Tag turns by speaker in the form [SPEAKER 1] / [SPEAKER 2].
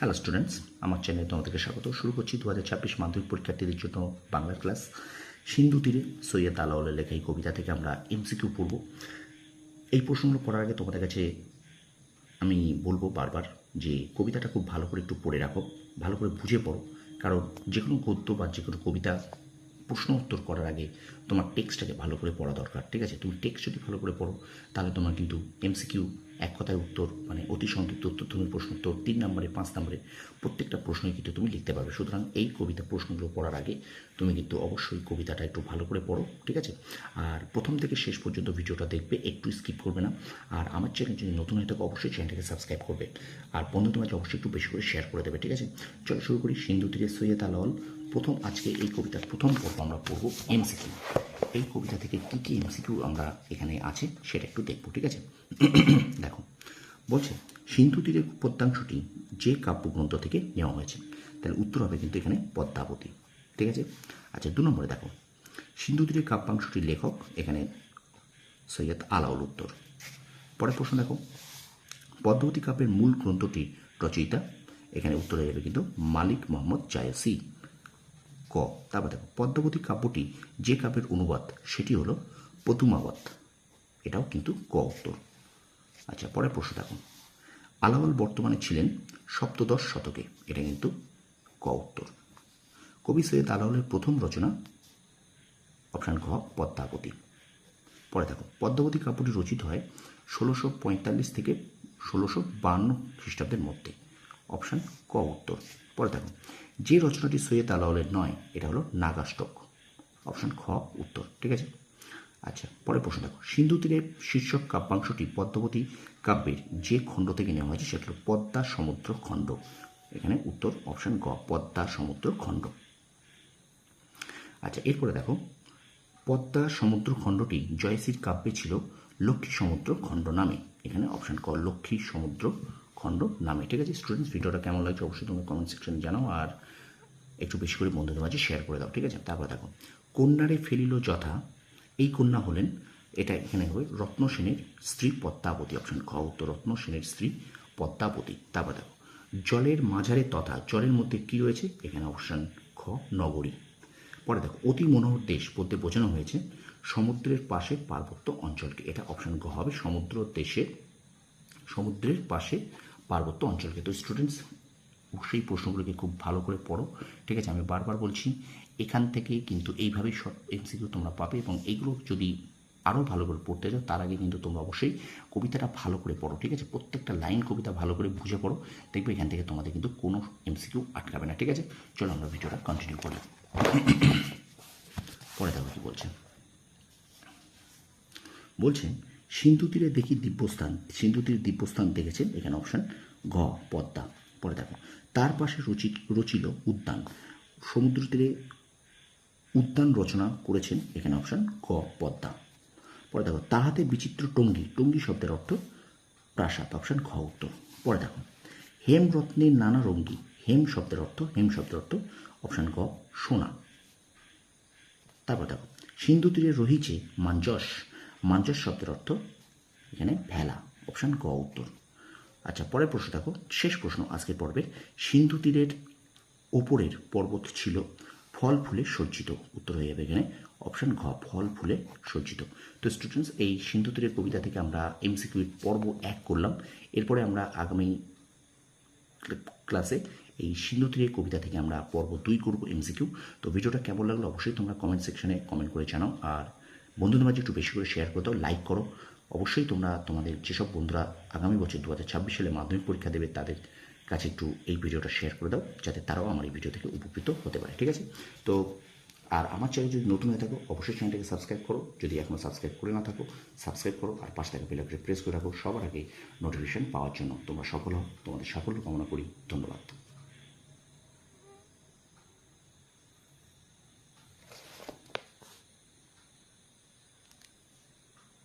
[SPEAKER 1] Hello students আমার চ্যানেলে তোমাদেরকে স্বাগত। শুরু করছি দু হাজার ছাব্বিশ মাধ্যমিক পরীক্ষার্থীদের জন্য বাংলার ক্লাস সিন্ধু তীরে সৈয়দ আলাউলের লেখা এই কবিতা থেকে আমরা এমসিকিউ পড়ব। এই প্রশ্নগুলো পড়ার আগে তোমাদের কাছে আমি বলব বারবার যে কবিতাটা খুব ভালো করে একটু পড়ে রাখো, ভালো করে বুঝে পড়ো। কারণ যে কোনো গদ্য বা যে কোনো কবিতা প্রশ্ন উত্তর করার আগে তোমার টেক্সটটাকে ভালো করে পড়া দরকার, ঠিক আছে? তুমি টেক্সট যদি ভালো করে পড়ো, তাহলে তোমার কিন্তু এমসিকিউ, এক কথায় উত্তর মানে অতি সংক্ষিপ্ত উত্তর, তুমি প্রশ্ন উত্তর, তিন নম্বরে, পাঁচ নম্বরে প্রত্যেকটা প্রশ্নই কিন্তু তুমি লিখতে পারবে। সুতরাং এই কবিতা প্রশ্নগুলো পড়ার আগে তুমি কিন্তু অবশ্যই কবিতাটা একটু ভালো করে পড়ো, ঠিক আছে? আর প্রথম থেকে শেষ পর্যন্ত ভিডিওটা দেখবে, একটু স্কিপ করবে না। আর আমার চ্যানেল যদি নতুন হয়ে থাকে, অবশ্যই চ্যানেলটাকে সাবস্ক্রাইব করবে। আর বন্ধু তোমাকে অবশ্যই একটু বেশি করে শেয়ার করে দেবে, ঠিক আছে? চলো শুরু করি সিন্ধু তীরে সৈয়দ আলাওয়াল। প্রথম আজকে এই কবিতার প্রথম পর্ব আমরা পড়ব এমসিকিউ এই কবিতা থেকে কী কী এমসিকিউ আমরা এখানে আছে সেটা একটু দেখব, ঠিক আছে? দেখো, বলছে, সিন্ধু তীরের পদ্মাংশটি যে কাব্যগ্রন্থ থেকে নেওয়া হয়েছে তাহলে উত্তর হবে কিন্তু এখানে পদ্মাবতী, ঠিক আছে? আচ্ছা দু নম্বরে দেখো, সিন্ধু তীরের কাব্যাংশটির লেখক এখানে সৈয়দ আলাউল উত্তর। পরের প্রশ্ন দেখো, পদ্মাবতী কাব্যের মূল গ্রন্থটির রচয়িতা? এখানে উত্তরে যাবে কিন্তু মালিক মোহাম্মদ জায়সি ক তারপর দেখো পদ্মাবতী কাব্যটি যে কাব্যের অনুবাদ, সেটি হলো পদুমাবাদ এটাও কিন্তু ক উত্তর। আচ্ছা পরের প্রশ্ন দেখো। আলাওয়াল বর্তমানে ছিলেন সপ্তদশ শতকে। এটা কিন্তু ক উত্তর। কবি সৈয়দ আলাওয়ালের প্রথম রচনা অপশান খ পদ্মাবতী। পরে দেখো, পদ্মাবতী কাব্যটি রচিত হয় ষোলোশো পঁয়তাল্লিশ থেকে ষোলোশো বান্ন খ্রিস্টাব্দের মধ্যে। অপশান ক উত্তর। পরে দেখো যে রচনাটি সৈয়দ আলাওয়ালের নয়, এটা হলো নাগাষ্টক অপশান খ উত্তর, ঠিক আছে? আচ্ছা পরে প্রশ্ন দেখো। সিন্ধু তীরের শীর্ষক কাব্যাংশটি পদ্মাবতী কাব্যের যে খণ্ড থেকে নেওয়া হয়েছে, সেটা হলো পদ্মা সমুদ্র খণ্ড। এখানে উত্তর, অপশান গ, পদ্মা সমুদ্র খণ্ড। আচ্ছা এরপরে দেখো, পদ্মা সমুদ্র খণ্ডটি জয়সির কাব্যে ছিল লক্ষ্মী সমুদ্র খণ্ড নামে। এখানে অপশান ক, লক্ষ্মী সমুদ্র খণ্ড নামে। ঠিক আছে স্টুডেন্টস ভিডিওটা কেমন লাগছে অবশ্যই তোমরা কমেন্ট সেকশনে জানাও আর একটু বেশি করে বন্ধুদের মাঝে শেয়ার করে দাও, ঠিক আছে? তারপর দেখো, কন্যারে ফেলিল যথা, এই কন্যা হলেন, এটা এখানে হবে, রত্ন সেনের স্ত্রী পদ্মাবতী অপশন খ, উত্তর, রত্ন সেনের স্ত্রী পদ্মাবতী। তারপর দেখো, জলের মাঝারে তথা, জলের মধ্যে কি রয়েছে? এখানে অপশন খ, নগরী। পরে দেখো, অতি মনোহর দেশ বলতে বোঝানো হয়েছে, সমুদ্রের পাশে পার্বত্য অঞ্চলকে। এটা অপশন গ হবে, সমুদ্র দেশে সমুদ্রের পাশে পার্বত্য অঞ্চলকে। তো স্টুডেন্টস সেই প্রশ্নগুলোকে খুব ভালো করে পড়ো। ঠিক আছে, আমি বারবার বলছি, এখান থেকে কিন্তু এইভাবেই শর্ট এমসিকিউ তোমরা পাবে এবং এইগুলো যদি আরও ভালো করে পড়তে যাও, তার আগে কিন্তু তোমরা অবশ্যই কবিতাটা ভালো করে পড়ো। ঠিক আছে, প্রত্যেকটা লাইন কবিতা ভালো করে বুঝে পড়ো। দেখবে এখান থেকে তোমাদের কিন্তু কোনো এমসিকিউ আটকাবে না। ঠিক আছে, চলো আমরা ভিডিওটা কন্টিনিউ করি। পরে দেখো কি বলছেন বলছেন সিন্ধু তীরে দেখি দিব্যস্থান, সিন্ধু তীরে দিব্যস্থান দেখেছেন, এখানে অপশান ঘ, পদ্মা পরে দেখো তার পাশে রচিত, রচিল উদ্যান। সমুদ্র তীরে উদ্যান রচনা করেছেন, এখানে অপশান ক পদ্মা। পরে দেখো তাহাতে বিচিত্র টঙ্গি টঙ্গি শব্দের অর্থ প্রাসাদ অপশান খ উত্তর। পরে দেখো হেম রত্নের নানা রঙ্গি, হেম শব্দের অর্থ, হেম শব্দের অর্থ অপশান ক সোনা। তারপর দেখো। সিন্ধু তীরে রহিছে মাঞ্জস মাঞ্জস শব্দের অর্থ এখানে ভেলা অপশান ক উত্তর। আচ্ছা পরের প্রশ্ন দেখো, শেষ প্রশ্ন আজকের পর্বের সিন্ধু তীরের ওপরের পর্বত ছিল ফল ফুলে সজ্জিত, উত্তর হয়ে যাবে এখানে অপশান ঘ, ফল ফুলে সজ্জিত। তো স্টুডেন্টস এই সিন্ধু তীরের কবিতা থেকে আমরা এমসিকিউ পর্ব এক করলাম। এরপরে আমরা আগামী ক্লাসে এই সিন্ধু তীরের কবিতা থেকে আমরা পর্ব দুই করব এমসিকিউ তো ভিডিওটা কেমন লাগল অবশ্যই তোমরা কমেন্ট সেকশনে কমেন্ট করে জানাও। আর বন্ধুদের মাঝে একটু বেশি করে শেয়ার করে দাও লাইক করো। অবশ্যই তোমরা, তোমাদের যেসব বন্ধুরা আগামী বছর দু হাজার ছাব্বিশ সালে মাধ্যমিক পরীক্ষা দেবে, তাদের কাছে একটু এই ভিডিওটা শেয়ার করে দাও, যাতে তারাও আমার এই ভিডিও থেকে উপকৃত হতে পারে, ঠিক আছে? তো, আর আমার চ্যানেল যদি নতুন হয়ে থাকো, অবশ্যই চ্যানেলটাকে সাবস্ক্রাইব করো। যদি এখনও সাবস্ক্রাইব করে না থাকো সাবস্ক্রাইব করো, আর পাশে থাকা বেলাকে প্রেস করে রাখো, সবার আগে নোটিফিকেশন পাওয়ার জন্য। তোমরা সফল হও, তোমাদের সাফল্য কামনা করি, ধন্যবাদ।